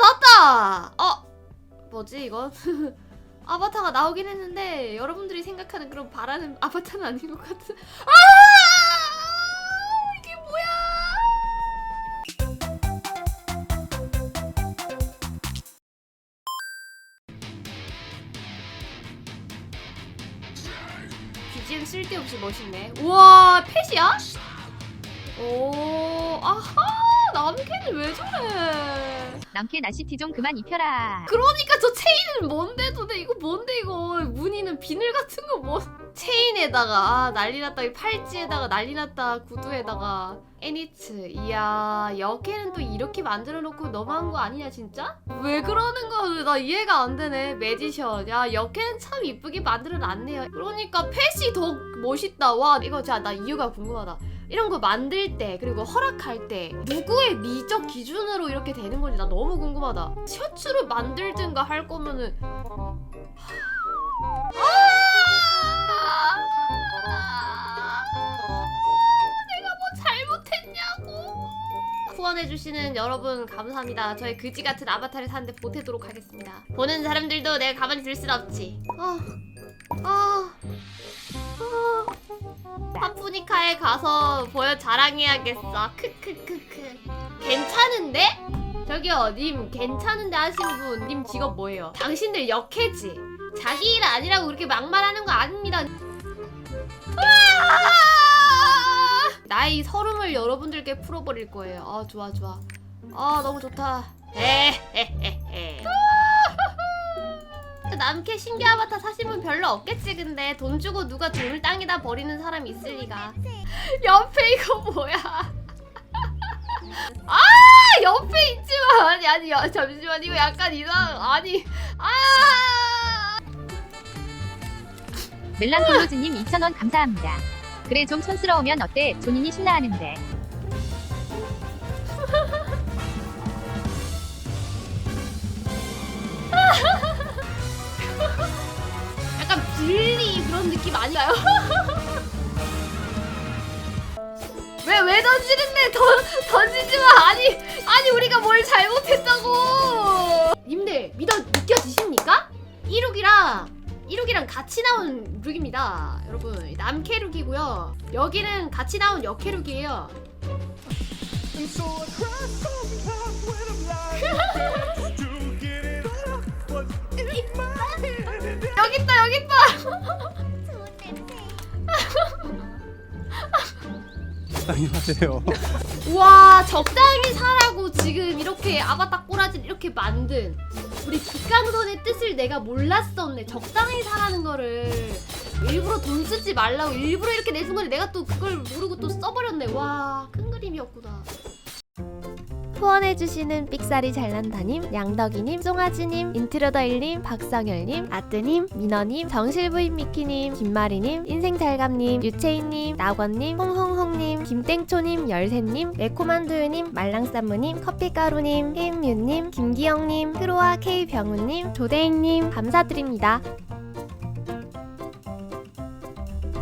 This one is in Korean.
나왔다! 어? 뭐지 이건? 아바타가 나오긴 했는데 여러분들이 생각하는 그런 바라는 아바타는 아닌 것 같은 아! 이게 뭐야? BGM 쓸데없이 멋있네. 우와, 펫이야? 오, 아하, 남캐는 왜 저래? 남캐 나시티 좀 그만 입혀라. 그러니까 저 체인은 뭔데 도대 이거 뭔데 이거 무늬는 비늘 같은 거 뭐? 체인에다가 아, 난리 났다. 이 팔찌에다가 난리 났다. 구두에다가. 애니츠. 이야 여캐는 또 이렇게 만들어 놓고 너무한 거 아니냐 진짜? 왜 그러는 거야? 나 이해가 안 되네 매지션. 야 여캐는 참 이쁘게 만들어 놨네요. 그러니까 펫이 더 멋있다. 와 이거 자나 이유가 궁금하다. 이런 거 만들 때 그리고 허락할 때 누구의 미적 기준으로 이렇게 되는 건지 나 너무 궁금하다. 셔츠를 만들든가 할 거면은. 아! 후원해주시는 여러분 감사합니다. 저의 그지 같은 아바타를 사는데 보태도록 하겠습니다. 보는 사람들도 내가 가만히 둘 순 없지. 아, 아, 아. 파푸니카에 가서 보여 자랑해야겠어. 크크크크. 괜찮은데? 저기요, 님 괜찮은데 하시는 분, 님 직업 뭐예요? 당신들 역해지. 자기 일 아니라고 그렇게 막말하는 거 나이 서름을 여러분들께 풀어버릴 거예요. 아 좋아 좋아. 아 너무 좋다. 에헤헤헤. 남캐 신기 아바타 분 별로 없겠지 근데 돈 주고 누가 돈을 땅에다 버리는 사람이 있을 리가 옆에 이거 뭐야 아 옆에 있지만 아니 아니 야, 잠시만 이거 약간 이상 아니 아 멜랑콜로즈님 2,000원 감사합니다. 그래 좀 촌스러우면 어때? 존인이 신나하는데. 약간 빌리 그런 느낌 아닌가요? 왜 왜 던지는데 던 던지지 마 아니 아니 우리가 뭘 잘못 같이 나온 룩입니다 여러분 남캐 룩이고요 여기는 같이 나온 여캐 룩이에요. 여기 있다 여기 있다 안녕하세요. 와 적당히 사라고 지금 이렇게 아바타 꼬라지를 이렇게 만든 우리 기강선의 뜻을 내가 몰랐었네. 적당히 사라는 거를. 일부러 돈 쓰지 말라고 일부러 이렇게 내준 건데 내가 또 그걸 모르고 또 써버렸네. 와 큰 그림이었구나 후원해주시는 삑사리 잘난다님, 양덕이님, 송아지님, 인트로더일님, 박성열님, 아뜨님, 민어님, 정실부인 미키님, 김마리님, 인생잘감님, 유채인님, 나권님, 홍홍홍님, 김땡초님, 열쇠님, 매콤한두유님, 말랑쌈무님, 커피가루님, 혜임뮤님, 김기영님, 크로아 K병우님, 조대인님 감사드립니다.